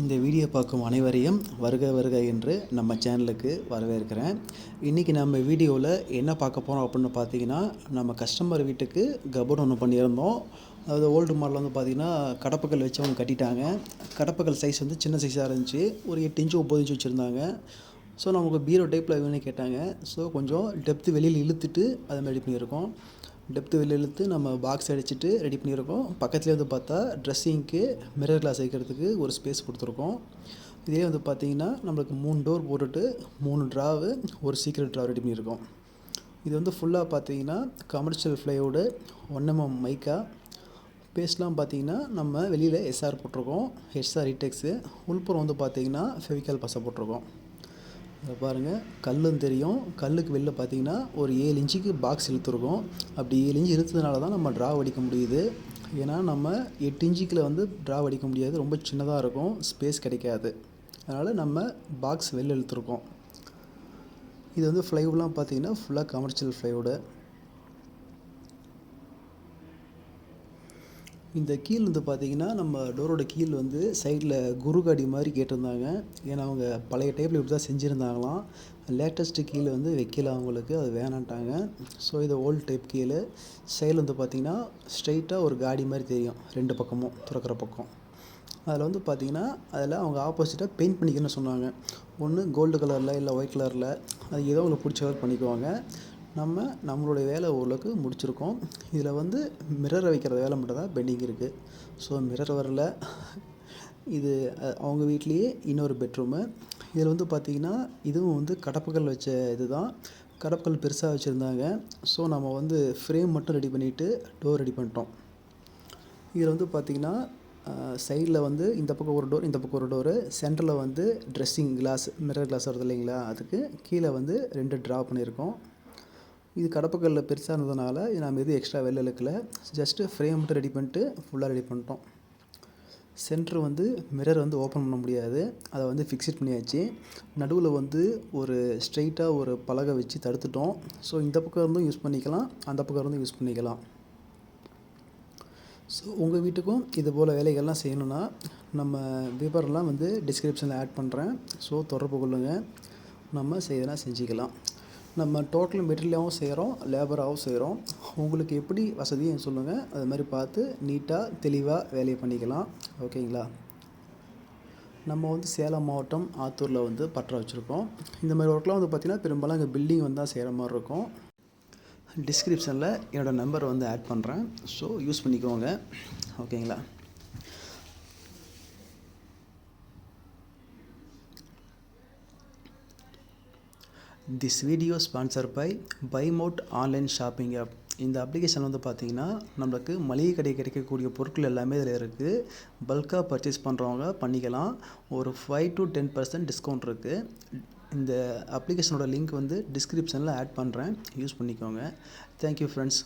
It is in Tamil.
இந்த வீடியோ பார்க்கும் அனைவரையும் வருக வருக என்று நம்ம சேனலுக்கு வரவேற்கிறேன். இன்றைக்கி நம்ம வீடியோவில் என்ன பார்க்க போகிறோம் அப்படின்னு பார்த்தீங்கன்னா நம்ம கஸ்டமர் வீட்டுக்கு கபர் ஒன்று பண்ணியிருந்தோம். அதாவது ஓல்டு மாடல் வந்து பார்த்திங்கன்னா கடப்புகள் வச்சு அவங்க கட்டிட்டாங்க. கடப்புகள் சைஸ் வந்து சின்ன சைஸாக இருந்துச்சு. ஒரு எட்டு இன்ச்சு ஒம்பது இன்ச்சு வச்சுருந்தாங்க. ஸோ நமக்கு பீரோ டைப்பில் வேணும்னு கேட்டாங்க. ஸோ கொஞ்சம் டெப்த்து வெளியில் இழுத்துட்டு அதை மாதிரி பண்ணியிருக்கோம். டெப்த்து வெளியில் இழுத்து நம்ம பாக்ஸ் அடிச்சுட்டு ரெடி பண்ணியிருக்கோம். பக்கத்துலேயே வந்து பார்த்தா ட்ரெஸ்ஸிங்க்கு மிரர் கிளாஸ் வைக்கிறதுக்கு ஒரு ஸ்பேஸ் கொடுத்துருக்கோம். இதே வந்து பார்த்தீங்கன்னா நம்மளுக்கு மூணு டோர் போட்டுட்டு மூணு ட்ராவு ஒரு சீக்ரெட் ட்ராவ் ரெடி பண்ணியிருக்கோம். இது வந்து ஃபுல்லாக பார்த்தீங்கன்னா commercial plywood one mm mica பேஸ்ட்லாம் பார்த்தீங்கன்னா நம்ம வெளியில் எஸ்ஆர் போட்டிருக்கோம். எஸ்ஆர் இடெக்ஸு உள்புறம் வந்து பார்த்திங்கன்னா ஃபெவிக்கால் பசை போட்டிருக்கோம். இதை பாருங்கள் கல்லும் தெரியும். கல்லுக்கு வெளில பார்த்தீங்கன்னா ஒரு ஏழு இன்ச்சுக்கு பாக்ஸ் இழுத்துருக்கோம். அப்படி ஏழு இன்ச்சு இழுத்ததுனால தான் நம்ம ட்ரா அடிக்க முடியுது. ஏன்னா நம்ம எட்டு இன்ச்சுக்கில் வந்து ட்ரா அடிக்க முடியாது. ரொம்ப சின்னதாக இருக்கும். ஸ்பேஸ் கிடைக்காது. அதனால் நம்ம பாக்ஸ் வெளில இழுத்துருக்கோம். இது வந்து ஃப்ளைவுட்லாம் பார்த்தீங்கன்னா ஃபுல்லாக கமர்ஷியல் ஃப்ளைவுடு இந்த கீல் வந்து பார்த்தீங்கன்னா நம்ம டோரோட கீல் வந்து சைடில் குருகாடி மாதிரி கேட்டிருந்தாங்க. ஏன்னா அவங்க பழைய டைப்பில் இப்படி தான் செஞ்சுருந்தாங்களாம். லேட்டஸ்ட்டு கீழே வந்து வைக்கல அவங்களுக்கு அது வேணான்ட்டாங்க. ஸோ இது ஓல்டு டைப் கீழே. சைடில் வந்து பார்த்திங்கன்னா ஸ்ட்ரைட்டாக ஒரு காடி மாதிரி தெரியும். ரெண்டு பக்கமும் திறக்கிற பக்கம். அதில் வந்து பார்த்திங்கன்னா அதில் அவங்க ஆப்போசிட்டாக பெயிண்ட் பண்ணிக்கணும்னு சொன்னாங்க. ஒன்று கோல்டு கலரில் இல்லை ஒயிட் கலரில் அது ஏதோ உங்களுக்கு பிடிச்ச கலர் பண்ணிக்குவாங்க. நம்ம நம்மளுடைய வேலை ஓரளவுக்கு முடிச்சிருக்கோம். இதில் வந்து மிரரை வைக்கிற வேலை மட்டும்தான் பெண்டிங் இருக்குது ஸோ மிரர் வரல. இது அவங்க வீட்லேயே இன்னொரு பெட்ரூமு இதில் வந்து பார்த்திங்கன்னா இதுவும் வந்து கடப்புகள் வச்ச இது தான் கடப்புகள் பெருசாக வச்சுருந்தாங்க. ஸோ நம்ம வந்து ஃப்ரேம் மட்டும் ரெடி பண்ணிவிட்டு டோர் ரெடி பண்ணிட்டோம். இதில் வந்து பார்த்திங்கன்னா சைடில் வந்து இந்த பக்கம் ஒரு டோர் இந்த பக்கம் ஒரு டோரு சென்டரில் வந்து ட்ரெஸ்ஸிங் கிளாஸ் மிரர் கிளாஸ் வருது இல்லைங்களா? அதுக்கு கீழே வந்து ரெண்டு ட்ரா பண்ணியிருக்கோம். இது கடப்பக்கல்ல பெருசாக இருந்ததுனால நாம் எதுவும் எக்ஸ்ட்ரா வெளில இழுக்கல. ஜஸ்ட்டு ஃப்ரேம் மட்டும் ரெடி பண்ணிட்டு ஃபுல்லாக ரெடி பண்ணிட்டோம். சென்ட்ரு வந்து மிரர் வந்து ஓப்பன் பண்ண முடியாது. அதை வந்து ஃபிக்ஸிட் பண்ணியாச்சு. நடுவில் வந்து ஒரு ஸ்ட்ரைட்டாக ஒரு பலகை வச்சு தடுத்துட்டோம். ஸோ இந்த பக்கம் இருந்தும் யூஸ் பண்ணிக்கலாம். அந்த பக்கம் இருந்தும் யூஸ் பண்ணிக்கலாம். ஸோ உங்கள் வீட்டுக்கும் இது போல் வேலைகள்லாம் செய்யணுன்னா நம்ம விவரம்லாம் வந்து டிஸ்கிரிப்ஷனில் ஆட் பண்ணுறேன் ஸோ தொடர்பு கொள்ளுங்கள் நம்ம செய்யலாம் செஞ்சுக்கலாம். நம்ம டோட்டல் மெட்டீரியலாகவும் செய்கிறோம் லேபராகவும் செய்கிறோம் உங்களுக்கு எப்படி வசதியும் சொல்லுங்கள் அது மாதிரி பார்த்து நீட்டாக தெளிவாக வேலையை பண்ணிக்கலாம். ஓகேங்களா? நம்ம வந்து சேலம் மாவட்டம் ஆத்தூரில் வந்து பற்ற வச்சுருக்கோம். இந்த மாதிரி ஒர்க்லாம் வந்து பார்த்திங்கன்னா பெரும்பாலும் இங்கே பில்டிங் வந்தால் செய்கிற மாதிரி இருக்கும். டிஸ்கிரிப்ஷனில் என்னோடய நம்பர் வந்து ஆட் பண்ணுறேன் ஸோ யூஸ் பண்ணிக்கோங்க. ஓகேங்களா? திஸ் வீடியோ ஸ்பான்சர் பை பைமோட் ஆன்லைன் ஷாப்பிங் ஆப் இந்த அப்ளிகேஷன் வந்து பார்த்திங்கன்னா நம்மளுக்கு மளிகை கடை கிடைக்கக்கூடிய பொருட்கள் எல்லாமே இதில் இருக்குது பல்காக பர்ச்சேஸ் பண்ணுறவங்க பண்ணிக்கலாம். ஒரு five to ten percent discount இருக்குது இந்த அப்ளிகேஷனோட லிங்க் வந்து டிஸ்கிரிப்ஷனில் ஆட் பண்ணுறேன் யூஸ் பண்ணிக்கோங்க. Thank you friends